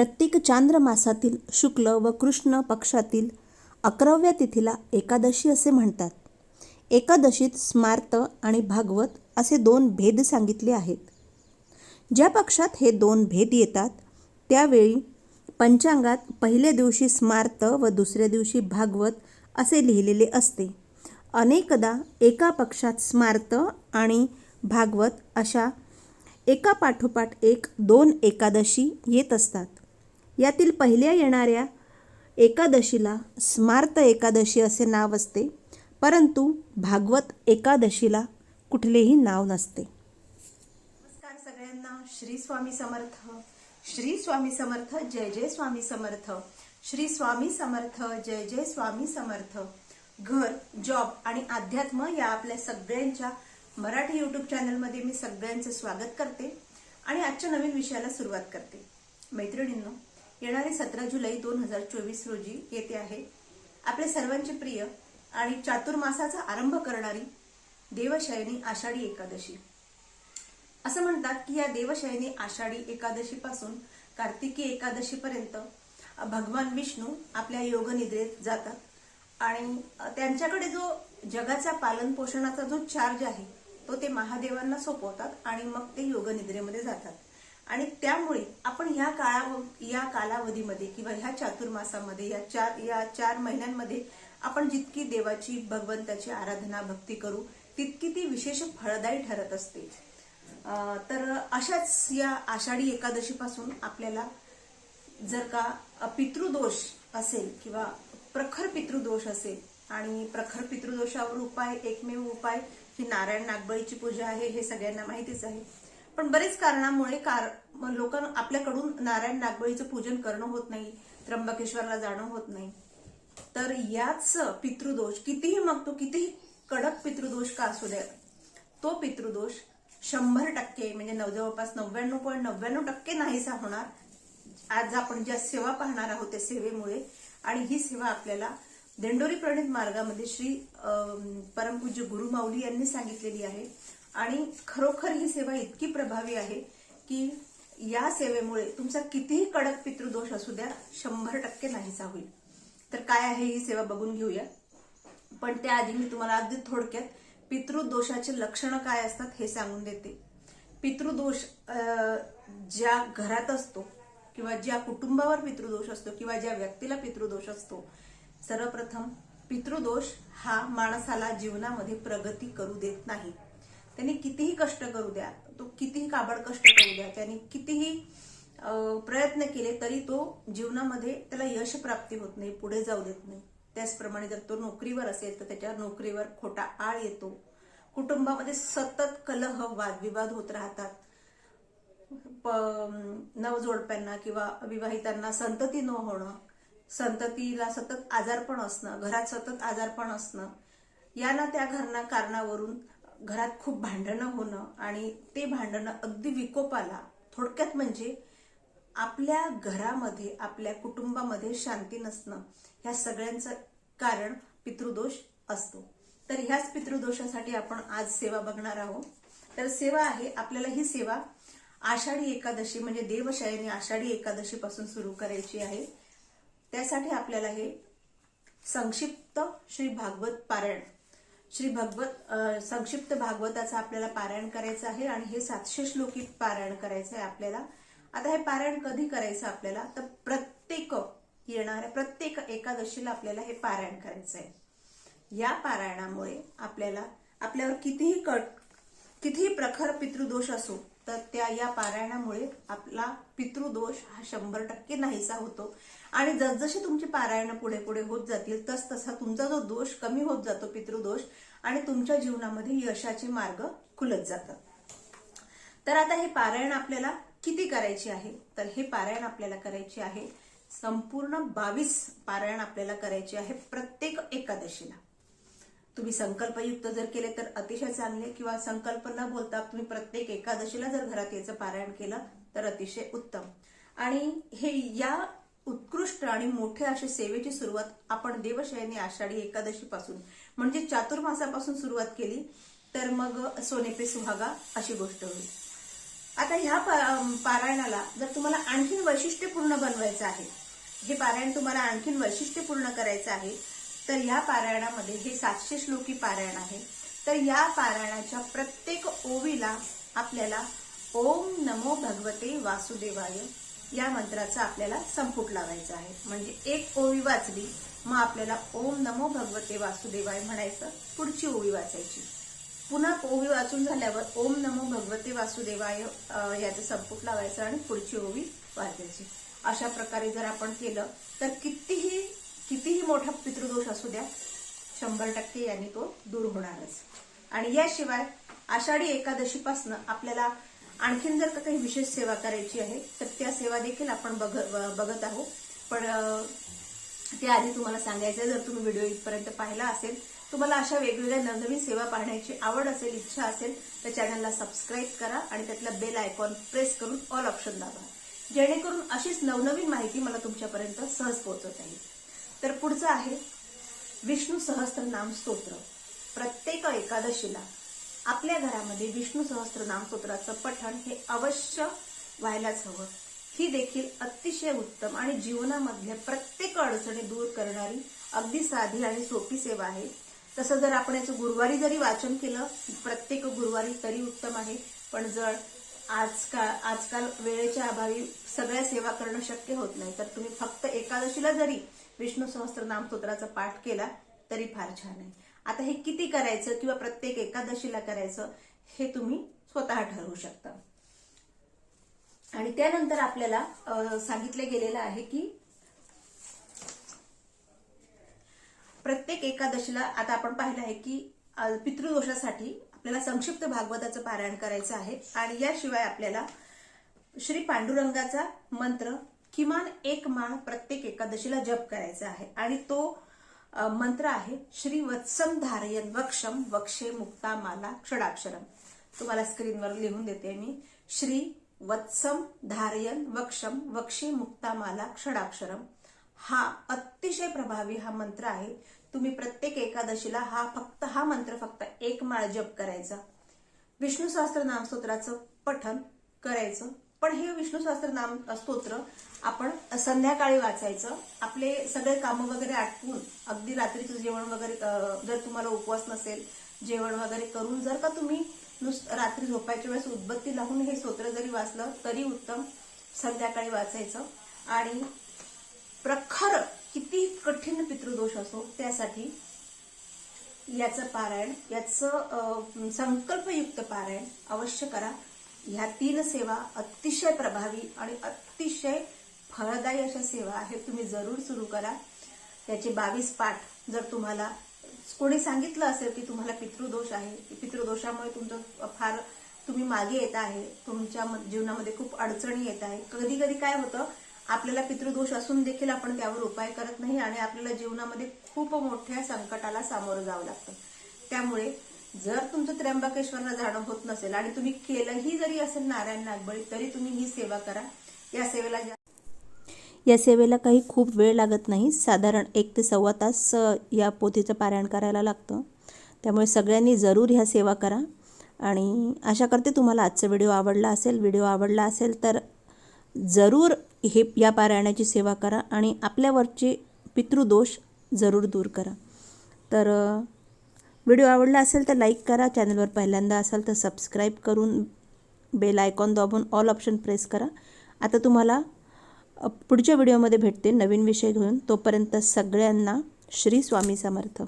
प्रत्येक चांद्रमासातील शुक्ल व कृष्ण पक्षातील अकराव्या तिथीला एकादशी असे म्हणतात. एकादशीत स्मार्त आणि भागवत असे दोन भेद सांगितले आहेत. ज्या पक्षात हे दोन भेद येतात त्यावेळी पंचांगात पहिल्या दिवशी स्मार्त व दुसऱ्या दिवशी भागवत असे लिहिलेले असते. अनेकदा एका पक्षात स्मार्त आणि भागवत अशा एका पाठोपाठ एक दोन एकादशी येत असतात. यातील पहिल्या येणाऱ्या एकादशीला स्मार्त एकादशी असे नाव असते परंतु भागवत एकादशीला कुठलेही नाव नसते. नमस्कार सगळ्यांना. श्री स्वामी समर्थ. श्री स्वामी समर्थ जय जय स्वामी समर्थ. श्री स्वामी समर्थ जय जय स्वामी समर्थ. घर जॉब आणि अध्यात्म या आपल्या सगळ्यांच्या मराठी युट्यूब चॅनलमध्ये मी सगळ्यांचं स्वागत करते आणि आजच्या नवीन विषयाला सुरुवात करते. मैत्रिणींनो येणारे सतरा जुलै दोन हजार चोवीस रोजी येते आहे. आपले सर्वांचे प्रिय आणि चातुर्मासाचा आरंभ करणारी देवशयनी आषाढी एकादशी. असं म्हणतात की या देवशयनी आषाढी एकादशी पासून कार्तिकी एकादशी पर्यंत भगवान विष्णू आपल्या योगनिद्रेत जातात आणि त्यांच्याकडे जो जगाचा पालन पोषणाचा जो चार्ज आहे तो ते महादेवांना सोपवतात आणि मग ते योगनिद्रेमध्ये जातात. आणि त्यामुळे आपण ह्या काळा या कालावधीमध्ये किंवा ह्या चातुर्मासामध्ये या चार या चार महिन्यांमध्ये आपण जितकी देवाची भगवंताची आराधना भक्ती करू तितकी ती विशेष फळदायी ठरत असते. तर अशाच या आषाढी एकादशीपासून आपल्याला जर का पितृदोष असेल किंवा प्रखर पितृदोष असेल आणि प्रखर पितृदोषावर उपाय एकमेव उपाय ही नारायण नागबळीची पूजा आहे हे सगळ्यांना माहितीच आहे. पण बरेच कारणामुळे कार लोकांना आपल्याकडून नारायण नागबळीचं पूजन करणं होत नाही त्र्यंबकेश्वरला जाणं होत नाही. तर याच पितृदोष कितीही मग तो कितीही कडक पितृदोष का असू द्या तो पितृदोष शंभर टक्के म्हणजे जवळपास नव्याण्णव पॉईंट नव्याण्णव टक्के नाहीसा होणार. आज आपण ज्या सेवा पाहणार आहोत त्या सेवेमुळे आणि ही सेवा आपल्याला दिंडोरी प्रणित मार्गामध्ये श्री परमपूज्य गुरुमाऊली यांनी सांगितलेली आहे. आणि खरोखर ही सेवा इतकी प्रभावी आहे की या सेवेमुळे तुमचा कितीही कडक पितृदोष असू द्या शंभर टक्के नाहीसा होईल. तर काय आहे ही सेवा बघून घेऊया. पण त्याआधी मी तुम्हाला अगदी थोडक्यात पितृदोषाचे लक्षणं काय असतात हे सांगून देते. पितृदोष ज्या घरात असतो किंवा ज्या कुटुंबावर पितृदोष असतो किंवा ज्या व्यक्तीला पितृदोष असतो सर्वप्रथम पितृदोष हा माणसाला जीवनामध्ये प्रगती करू देत नाही. त्यांनी कितीही कष्ट करू द्या तो कितीही काबड कष्ट करू द्या त्यांनी कितीही प्रयत्न केले तरी तो जीवनामध्ये त्याला यश प्राप्ती होत नाही पुढे जाऊ देत नाही. त्याचप्रमाणे जर तो नोकरीवर असेल तर त्याच्या नोकरीवर खोटा आळ येतो. कुटुंबामध्ये सतत कलह वादविवाद होत राहतात. प- नवजोडप्यांना किंवा विवाहितांना संतती न होणं संततीला सतत आजारपण असणं घरात सतत आजारपण असणं यांना त्या घरना कारणावरून घरात खूप भांडणं होणं आणि ते भांडणं अगदी विकोपाला थोडक्यात म्हणजे आपल्या घरामध्ये आपल्या कुटुंबामध्ये शांती नसणं ह्या सगळ्यांचं कारण पितृदोष असतो. तर ह्याच पितृदोषासाठी आपण आज सेवा बघणार आहोत. तर सेवा आहे आपल्याला ही सेवा आषाढी एकादशी म्हणजे देवशयनी आषाढी एकादशी पासून सुरू करायची आहे. त्यासाठी आपल्याला हे संक्षिप्त श्री भागवत पारायण श्री भगवत संक्षिप्त भागवताचं आपल्याला पारायण करायचं आहे आणि हे सातशे श्लोकी पारायण करायचं आहे आपल्याला. आता हे पारायण कधी करायचं आपल्याला? तर प्रत्येक येणाऱ्या प्रत्येक एकादशीला आपल्याला हे पारायण करायचं आहे या पारायणामुळे आपल्याला आपल्यावर कितीही कट कितीही प्रखर पितृदोष असो तर त्या या पारायणामुळे आपला पितृदोष हा शंभर टक्के नाहीसा होतो. आणि जसजशी तुमची पारायणं पुढे पुढे होत जातील तस तसा तुमचा जो दोष कमी होत जातो पितृदोष आणि तुमच्या जीवनामध्ये यशाचे मार्ग खुलत जातात. तर आता हे पारायण आपल्याला किती करायचे आहे? तर हे पारायण आपल्याला करायचे आहे संपूर्ण बावीस पारायण आपल्याला करायचे आहे प्रत्येक एकादशीला. तुम्ही संकल्पयुक्त जर केले तर अतिशय चांगले किंवा संकल्प न बोलता तुम्ही प्रत्येक एकादशीला जर घरात याचं पारायण केलं तर अतिशय उत्तम. आणि हे या उत्कृष्ट आणि मोठ्या अशा सेवेची सुरुवात आपण देवशयनी आषाढी एकादशीपासून म्हणजे चातुर्मासापासून सुरुवात केली तर मग सोने पे सुहागा अशी गोष्ट होईल. आता ह्या पारायणाला जर तुम्हाला आणखीन वैशिष्ट्यपूर्ण बनवायचं आहे हे पारायण तुम्हाला आणखीन वैशिष्ट्यपूर्ण करायचं आहे तर या पारायणामध्ये हे सातशे श्लोकी पारायण आहे. तर या पारायणाच्या प्रत्येक ओवीला आपल्याला ओम नमो भगवते वासुदेवाय या मंत्राचा आपल्याला संपुट लावायचा आहे. म्हणजे एक ओवी वाचली मग आपल्याला ओम नमो भगवते वासुदेवाय म्हणायचं पुढची ओवी वाचायची. पुन्हा ओवी वाचून झाल्यावर ओम नमो भगवते वासुदेवाय याचं संपुट लावायचं आणि पुढची ओवी वाचायची. अशा प्रकारे जर आपण केलं तर कितीही कितीही मोठा पितृदोष असू द्या शंभर टक्के यांनी तो दूर होणारच. आणि याशिवाय आषाढी एकादशीपासनं आपल्याला आणखीन जर का काही विशेष सेवा करायची आहे तर त्या सेवा देखील आपण बघ- बघत आहोत. पण त्याआधी आधी तुम्हाला सांगायचं आहे जर तुम्ही व्हिडिओ इथपर्यंत पाहिला असेल तुम्हाला अशा वेगवेगळ्या नवनवीन सेवा पाहण्याची आवड असेल इच्छा असेल तर चॅनलला सबस्क्राईब करा आणि त्यातला बेल आयकॉन प्रेस करून ऑल ऑप्शन दाबा. जेणेकरून अशीच नवनवीन माहिती मला तुमच्यापर्यंत सहज पोहोचत येईल. तर पुढचं आहे विष्णू सहस्त्रनाम स्तोत्र. प्रत्येक एकादशीला आपल्या घरामध्ये विष्णू सहस्त्रनाम स्तोत्राचं पठण हे अवश्य व्हायलाच हवं. ही देखील अतिशय उत्तम आणि जीवनामधल्या प्रत्येक अडचणी दूर करणारी अगदी साधी आणि सोपी सेवा आहे. तसं जर आपण याचं गुरुवारी जरी वाचन केलं प्रत्येक गुरुवारी तरी उत्तम आहे. पण जर आजकाल आजकाल वेळेच्या अभावी सगळ्या सेवा करणं शक्य होत नाही. तर तुम्ही फक्त एकादशीला जरी विष्णू सहस्त्रनाम स्तोत्राचा पाठ केला तरी फार छान आहे. आता हे किती करायचं किंवा प्रत्येक एकादशीला करायचं हे तुम्ही स्वतः ठरवू शकता. आणि त्यानंतर आपल्याला सांगितले गेलेलं आहे की प्रत्येक एकादशीला आता आपण पाहिलं आहे की पितृदोषासाठी आपल्याला संक्षिप्त भागवताचं पारायण करायचं आहे. आणि याशिवाय आपल्याला श्री पांडुरंगाचा मंत्र किमान एक माळ प्रत्येक एकादशीला जप करायचा आहे. आणि तो मंत्र आहे श्री वत्सम धारयन वक्षम वक्षे मुक्ता माला क्षडाक्षरम तुम्हाला स्क्रीनवर लिहून देते मी. श्री वत्सम धारयन वक्षम वक्षे मुक्ता माला क्षडाक्षरम हा अतिशय प्रभावी हा मंत्र आहे. तुम्ही प्रत्येक एकादशीला हा फक्त हा मंत्र फक्त एक माळ जप करायचा. विष्णू सहस्त्र नाम स्तोत्राचं पठन करायचं. पण हे विष्णू सहस्त्र नाम स्तोत्र आपण संध्याकाळी वाचायचं. आपले सगळे कामं वगैरे आटपून अगदी रात्रीचं जेवण वगैरे जर तुम्हाला उपवास नसेल जेवण वगैरे करून जर का तुम्ही नुस रात्री झोपायच्या वेळेस उदबत्ती लावून हे स्तोत्र जरी वाचलं तरी उत्तम संध्याकाळी वाचायचं. आणि प्रखर किती कठीण पितृदोष असो त्यासाठी याचं पारायण याचं संकल्पयुक्त पारायण अवश्य करा. ह्या तीन सेवा अतिशय प्रभावी आणि अतिशय फळदायी अशा सेवा आहेत तुम्ही जरूर सुरू करा. त्याचे बावीस पाठ जर तुम्हाला कोणी सांगितलं असेल की तुम्हाला पितृदोष आहे पितृदोषामुळे तुमचं फार तुम्ही मागे येत आहे तुमच्या जीवनामध्ये खूप अडचणी येत आहे. कधी कधी काय होतं आपल्याला पितृदोष असून देखील आपण त्यावर उपाय करत नाही आणि आपल्याला जीवनामध्ये खूप मोठ्या संकटाला सामोरं जावं लागतं. त्यामुळे जर तुमचं त्र्यंबकेश्वरला जाणं होत नसेल आणि तुम्ही केलंही जरी असेल नारायण नागबळी तरी तुम्ही ही सेवा करा. या सेवेला जा- या सेवेला काही खूप वेळ लागत नाही. साधारण एक ते सव्वा तास या पोथीचं पारायण करायला लागतं. त्यामुळे सगळ्यांनी जरूर ह्या सेवा करा. आणि आशा करते तुम्हाला आजचा व्हिडिओ आवडला असेल. व्हिडिओ आवडला असेल तर जरूर हे या पारायणाची सेवा करा आणि आपल्यावरचे पितृदोष जरूर दूर करा. तर व्हिडिओ आवडला असेल तर लाईक करा चॅनलवर पहिल्यांदा असाल तर सबस्क्राईब करून बेल आयकॉन दाबून ऑल ऑप्शन प्रेस करा. आता तुम्हाला पुढच्या व्हिडिओमध्ये भेटते नवीन विषय घेऊन. तोपर्यंत सगळ्यांना श्री स्वामी समर्थ.